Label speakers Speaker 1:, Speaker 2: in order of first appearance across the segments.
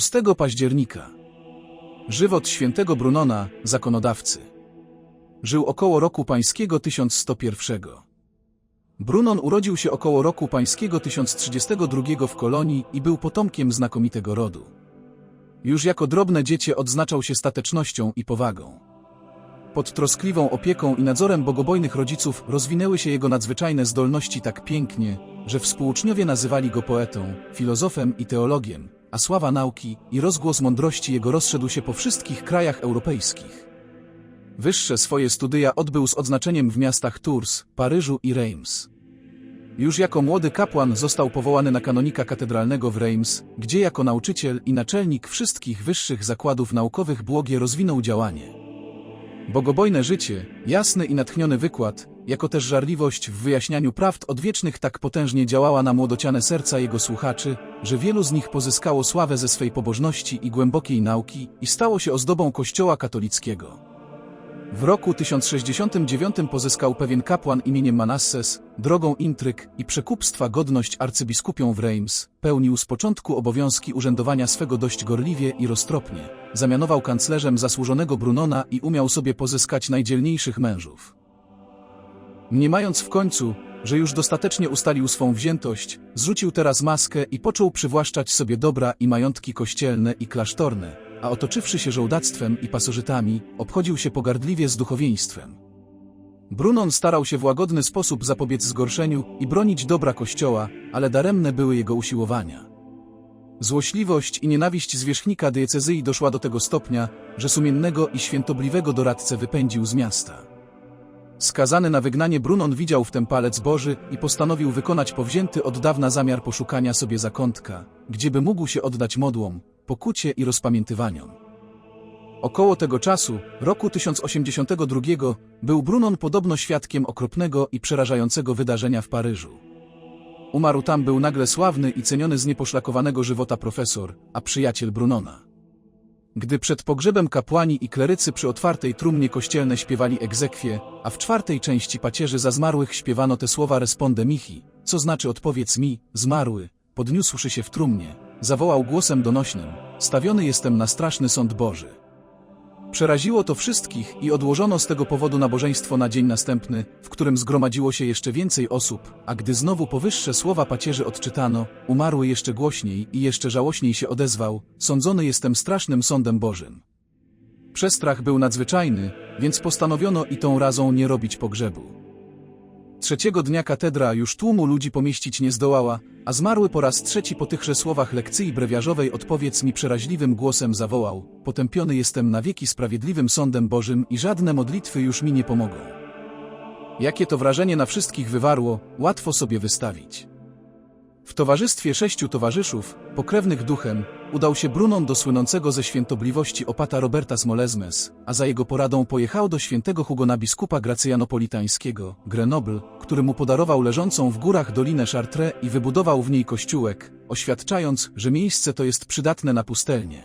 Speaker 1: 6 października. Żywot świętego Brunona, zakonodawcy. Żył około roku pańskiego 1101. Brunon urodził się około roku pańskiego 1032 w Kolonii i był potomkiem znakomitego rodu. Już jako drobne dziecię odznaczał się statecznością i powagą. Pod troskliwą opieką i nadzorem bogobojnych rodziców rozwinęły się jego nadzwyczajne zdolności tak pięknie, że współuczniowie nazywali go poetą, filozofem i teologiem, a sława nauki i rozgłos mądrości jego rozszedł się po wszystkich krajach europejskich. Wyższe swoje studia odbył z odznaczeniem w miastach Tours, Paryżu i Reims. Już jako młody kapłan został powołany na kanonika katedralnego w Reims, gdzie jako nauczyciel i naczelnik wszystkich wyższych zakładów naukowych błogie rozwinął działanie. Bogobojne życie, jasny i natchniony wykład, jako też żarliwość w wyjaśnianiu prawd odwiecznych tak potężnie działała na młodociane serca jego słuchaczy, że wielu z nich pozyskało sławę ze swej pobożności i głębokiej nauki i stało się ozdobą kościoła katolickiego. W roku 1069 pozyskał pewien kapłan imieniem Manasses, drogą intryg i przekupstwa godność arcybiskupią w Reims, pełnił z początku obowiązki urzędowania swego dość gorliwie i roztropnie. Zamianował kanclerzem zasłużonego Brunona i umiał sobie pozyskać najdzielniejszych mężów. Mniemając w końcu, że już dostatecznie ustalił swą wziętość, zrzucił teraz maskę i począł przywłaszczać sobie dobra i majątki kościelne i klasztorne, a otoczywszy się żołdactwem i pasożytami, obchodził się pogardliwie z duchowieństwem. Brunon starał się w łagodny sposób zapobiec zgorszeniu i bronić dobra kościoła, ale daremne były jego usiłowania. Złośliwość i nienawiść zwierzchnika diecezji doszła do tego stopnia, że sumiennego i świętobliwego doradcę wypędził z miasta. Skazany na wygnanie Brunon widział w tym palec Boży i postanowił wykonać powzięty od dawna zamiar poszukania sobie zakątka, gdzieby mógł się oddać modłom, pokucie i rozpamiętywaniom. Około tego czasu, roku 1082, był Brunon podobno świadkiem okropnego i przerażającego wydarzenia w Paryżu. Umarł tam był nagle sławny i ceniony z nieposzlakowanego żywota profesor, a przyjaciel Brunona. Gdy przed pogrzebem kapłani i klerycy przy otwartej trumnie kościelne śpiewali egzekwie, a w czwartej części pacierzy za zmarłych śpiewano te słowa responde mihi, co znaczy odpowiedz mi, zmarły, podniósłszy się w trumnie, zawołał głosem donośnym, stawiony jestem na straszny sąd Boży. Przeraziło to wszystkich i odłożono z tego powodu nabożeństwo na dzień następny, w którym zgromadziło się jeszcze więcej osób, a gdy znowu powyższe słowa pacierzy odczytano, umarły jeszcze głośniej i jeszcze żałośniej się odezwał, sądzony jestem strasznym sądem Bożym. Przestrach był nadzwyczajny, więc postanowiono i tą razą nie robić pogrzebu. Trzeciego dnia katedra już tłumu ludzi pomieścić nie zdołała, a zmarły po raz trzeci po tychże słowach lekcji brewiarzowej odpowiedz mi przeraźliwym głosem zawołał, potępiony jestem na wieki sprawiedliwym sądem Bożym i żadne modlitwy już mi nie pomogą. Jakie to wrażenie na wszystkich wywarło, łatwo sobie wystawić. W towarzystwie sześciu towarzyszów, pokrewnych duchem, udał się Brunon do słynącego ze świętobliwości opata Roberta Smolezmes, a za jego poradą pojechał do świętego Hugona biskupa gracjanopolitańskiego, Grenoble, który mu podarował leżącą w górach dolinę Chartres i wybudował w niej kościółek, oświadczając, że miejsce to jest przydatne na pustelnię.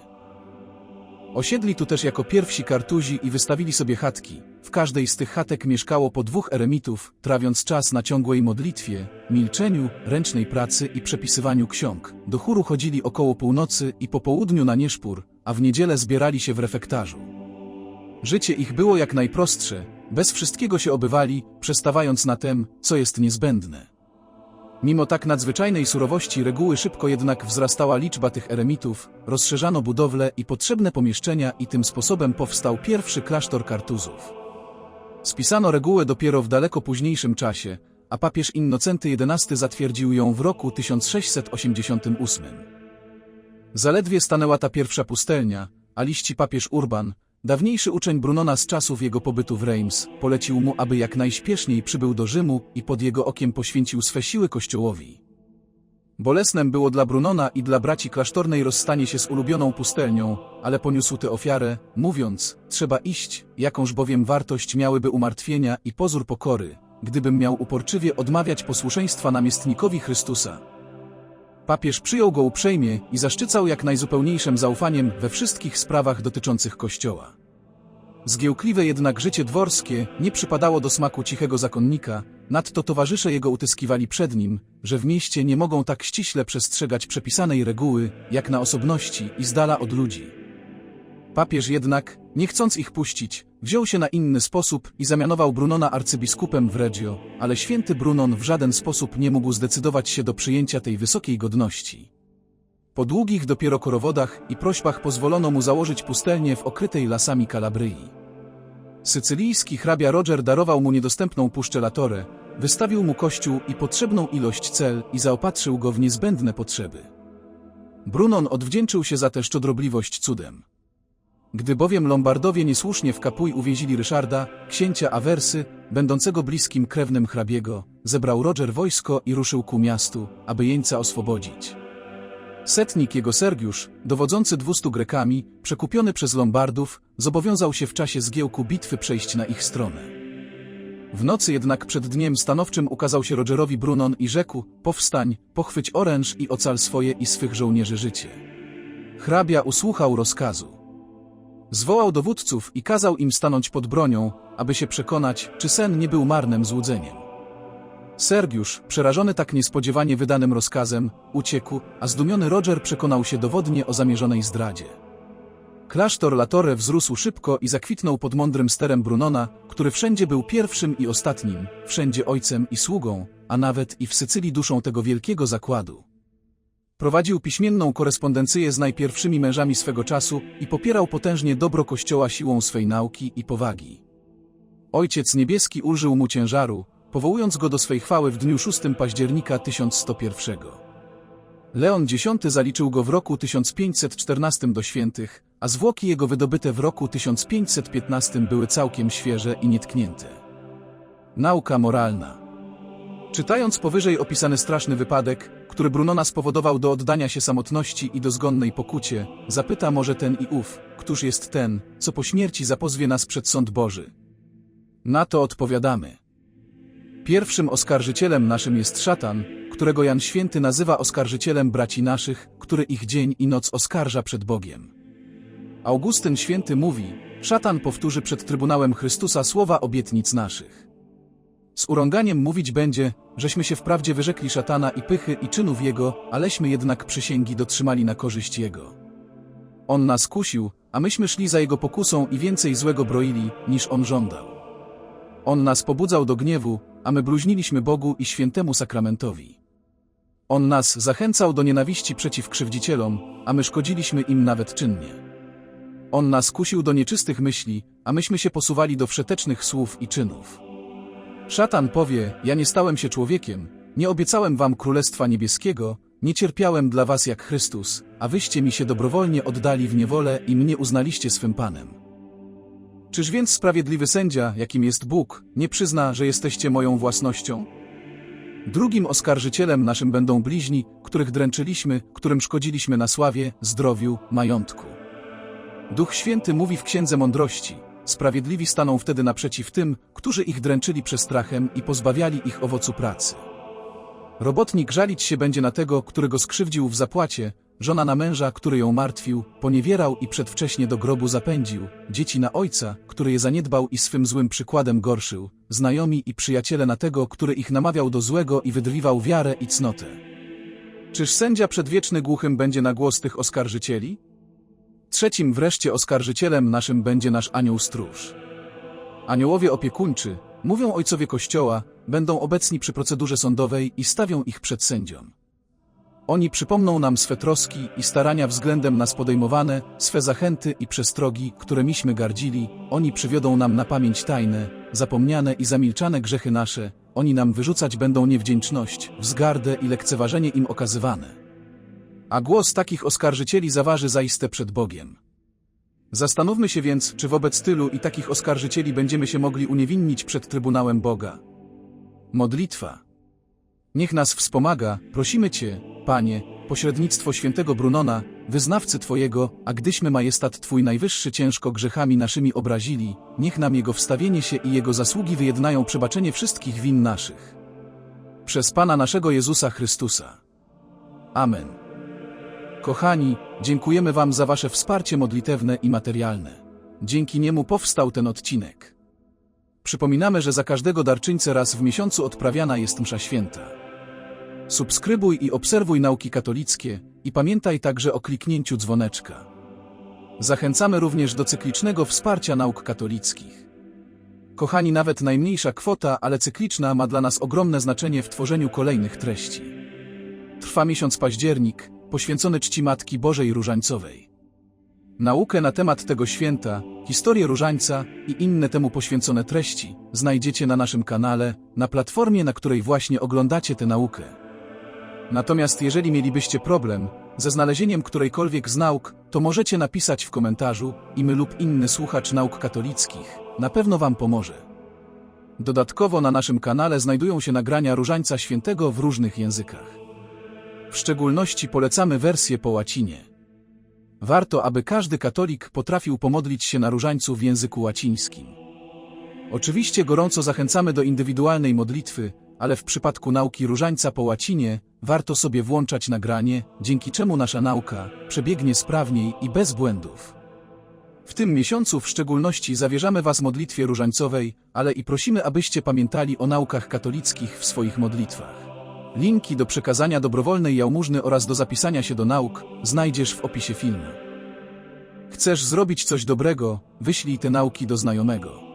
Speaker 1: Osiedli tu też jako pierwsi kartuzi i wystawili sobie chatki. W każdej z tych chatek mieszkało po dwóch eremitów, trawiąc czas na ciągłej modlitwie, milczeniu, ręcznej pracy i przepisywaniu ksiąg. Do chóru chodzili około północy i po południu na nieszpór, a w niedzielę zbierali się w refektarzu. Życie ich było jak najprostsze, bez wszystkiego się obywali, przestawając na tem, co jest niezbędne. Mimo tak nadzwyczajnej surowości reguły szybko jednak wzrastała liczba tych eremitów, rozszerzano budowle i potrzebne pomieszczenia i tym sposobem powstał pierwszy klasztor kartuzów. Spisano regułę dopiero w daleko późniejszym czasie, a papież Innocenty XI zatwierdził ją w roku 1688. Zaledwie stanęła ta pierwsza pustelnia, a liści papież Urban, Dawniejszy uczeń Brunona z czasów jego pobytu w Reims polecił mu, aby jak najśpieszniej przybył do Rzymu i pod jego okiem poświęcił swe siły kościołowi. Bolesnem było dla Brunona i dla braci klasztornej rozstanie się z ulubioną pustelnią, ale poniósł tę ofiarę, mówiąc, trzeba iść, jakąż bowiem wartość miałyby umartwienia i pozór pokory, gdybym miał uporczywie odmawiać posłuszeństwa namiestnikowi Chrystusa. Papież przyjął go uprzejmie i zaszczycał jak najzupełniejszym zaufaniem we wszystkich sprawach dotyczących Kościoła. Zgiełkliwe jednak życie dworskie nie przypadało do smaku cichego zakonnika, nadto towarzysze jego utyskiwali przed nim, że w mieście nie mogą tak ściśle przestrzegać przepisanej reguły, jak na osobności i z dala od ludzi. Papież jednak, nie chcąc ich puścić, wziął się na inny sposób i zamianował Brunona arcybiskupem w Reggio, ale święty Brunon w żaden sposób nie mógł zdecydować się do przyjęcia tej wysokiej godności. Po długich dopiero korowodach i prośbach pozwolono mu założyć pustelnię w okrytej lasami Kalabryi. Sycylijski hrabia Roger darował mu niedostępną puszczę wystawił mu kościół i potrzebną ilość cel i zaopatrzył go w niezbędne potrzeby. Brunon odwdzięczył się za tę szczodrobliwość cudem. Gdy bowiem Lombardowie niesłusznie w Kapuj uwięzili Ryszarda, księcia Awersy, będącego bliskim krewnym hrabiego, zebrał Roger wojsko i ruszył ku miastu, aby jeńca oswobodzić. Setnik jego Sergiusz, dowodzący dwustu Grekami, przekupiony przez Lombardów, zobowiązał się w czasie zgiełku bitwy przejść na ich stronę. W nocy jednak przed dniem stanowczym ukazał się Rogerowi Brunon i rzekł, powstań, pochwyć oręż i ocal swoje i swych żołnierzy życie. Hrabia usłuchał rozkazu. Zwołał dowódców i kazał im stanąć pod bronią, aby się przekonać, czy sen nie był marnym złudzeniem. Sergiusz, przerażony tak niespodziewanie wydanym rozkazem, uciekł, a zdumiony Roger przekonał się dowodnie o zamierzonej zdradzie. Klasztor Latore wzrósł szybko i zakwitnął pod mądrym sterem Brunona, który wszędzie był pierwszym i ostatnim, wszędzie ojcem i sługą, a nawet i w Sycylii duszą tego wielkiego zakładu. Prowadził piśmienną korespondencję z najpierwszymi mężami swego czasu i popierał potężnie dobro Kościoła siłą swej nauki i powagi. Ojciec Niebieski ulżył mu ciężaru, powołując go do swej chwały w dniu 6 października 1101. Leon X zaliczył go w roku 1514 do świętych, a zwłoki jego wydobyte w roku 1515 były całkiem świeże i nietknięte. Nauka moralna Czytając powyżej opisany straszny wypadek, który Brunona spowodował do oddania się samotności i dozgonnej pokucie, zapyta może ten i ów, któż jest ten, co po śmierci zapozwie nas przed sąd Boży. Na to odpowiadamy. Pierwszym oskarżycielem naszym jest szatan, którego Jan Święty nazywa oskarżycielem braci naszych, który ich dzień i noc oskarża przed Bogiem. Augustyn Święty mówi, szatan powtórzy przed Trybunałem Chrystusa słowa obietnic naszych. Z urąganiem mówić będzie, żeśmy się wprawdzie wyrzekli szatana i pychy i czynów jego, aleśmy jednak przysięgi dotrzymali na korzyść jego. On nas kusił, a myśmy szli za jego pokusą i więcej złego broili, niż on żądał. On nas pobudzał do gniewu, a my bluźniliśmy Bogu i świętemu sakramentowi. On nas zachęcał do nienawiści przeciw krzywdzicielom, a my szkodziliśmy im nawet czynnie. On nas kusił do nieczystych myśli, a myśmy się posuwali do wszetecznych słów i czynów. Szatan powie, ja nie stałem się człowiekiem, nie obiecałem wam Królestwa Niebieskiego, nie cierpiałem dla was jak Chrystus, a wyście mi się dobrowolnie oddali w niewolę i mnie uznaliście swym Panem. Czyż więc sprawiedliwy sędzia, jakim jest Bóg, nie przyzna, że jesteście moją własnością? Drugim oskarżycielem naszym będą bliźni, których dręczyliśmy, którym szkodziliśmy na sławie, zdrowiu, majątku. Duch Święty mówi w Księdze Mądrości – Sprawiedliwi staną wtedy naprzeciw tym, którzy ich dręczyli przestrachem i pozbawiali ich owocu pracy. Robotnik żalić się będzie na tego, który go skrzywdził w zapłacie, żona na męża, który ją martwił, poniewierał i przedwcześnie do grobu zapędził, dzieci na ojca, który je zaniedbał i swym złym przykładem gorszył, znajomi i przyjaciele na tego, który ich namawiał do złego i wydriwał wiarę i cnotę. Czyż sędzia przedwieczny głuchym będzie na głos tych oskarżycieli? Trzecim wreszcie oskarżycielem naszym będzie nasz anioł stróż. Aniołowie opiekuńczy, mówią ojcowie Kościoła, będą obecni przy procedurze sądowej i stawią ich przed sędzią. Oni przypomną nam swe troski i starania względem nas podejmowane, swe zachęty i przestrogi, które miśmy gardzili, oni przywiodą nam na pamięć tajne, zapomniane i zamilczane grzechy nasze, oni nam wyrzucać będą niewdzięczność, wzgardę i lekceważenie im okazywane a głos takich oskarżycieli zaważy zaiste przed Bogiem. Zastanówmy się więc, czy wobec tylu i takich oskarżycieli będziemy się mogli uniewinnić przed Trybunałem Boga. Modlitwa. Niech nas wspomaga, prosimy Cię, Panie, pośrednictwo świętego Brunona, wyznawcy Twojego, a gdyśmy majestat Twój najwyższy ciężko grzechami naszymi obrazili, niech nam Jego wstawienie się i Jego zasługi wyjednają przebaczenie wszystkich win naszych. Przez Pana naszego Jezusa Chrystusa. Amen. Kochani, dziękujemy Wam za Wasze wsparcie modlitewne i materialne. Dzięki niemu powstał ten odcinek. Przypominamy, że za każdego darczyńcę raz w miesiącu odprawiana jest msza święta. Subskrybuj i obserwuj nauki katolickie i pamiętaj także o kliknięciu dzwoneczka. Zachęcamy również do cyklicznego wsparcia nauk katolickich. Kochani, nawet najmniejsza kwota, ale cykliczna ma dla nas ogromne znaczenie w tworzeniu kolejnych treści. Trwa miesiąc październik, poświęcony czci Matki Bożej Różańcowej. Naukę na temat tego święta, historię Różańca i inne temu poświęcone treści znajdziecie na naszym kanale, na platformie, na której właśnie oglądacie tę naukę. Natomiast jeżeli mielibyście problem ze znalezieniem którejkolwiek z nauk, to możecie napisać w komentarzu i my lub inny słuchacz nauk katolickich na pewno Wam pomoże. Dodatkowo na naszym kanale znajdują się nagrania Różańca Świętego w różnych językach. W szczególności polecamy wersję po łacinie. Warto, aby każdy katolik potrafił pomodlić się na różańcu w języku łacińskim. Oczywiście gorąco zachęcamy do indywidualnej modlitwy, ale w przypadku nauki różańca po łacinie warto sobie włączać nagranie, dzięki czemu nasza nauka przebiegnie sprawniej i bez błędów. W tym miesiącu w szczególności zawierzamy Was modlitwie różańcowej, ale i prosimy, abyście pamiętali o naukach katolickich w swoich modlitwach. Linki do przekazania dobrowolnej jałmużny oraz do zapisania się do nauk znajdziesz w opisie filmu. Chcesz zrobić coś dobrego? Wyślij te nauki do znajomego.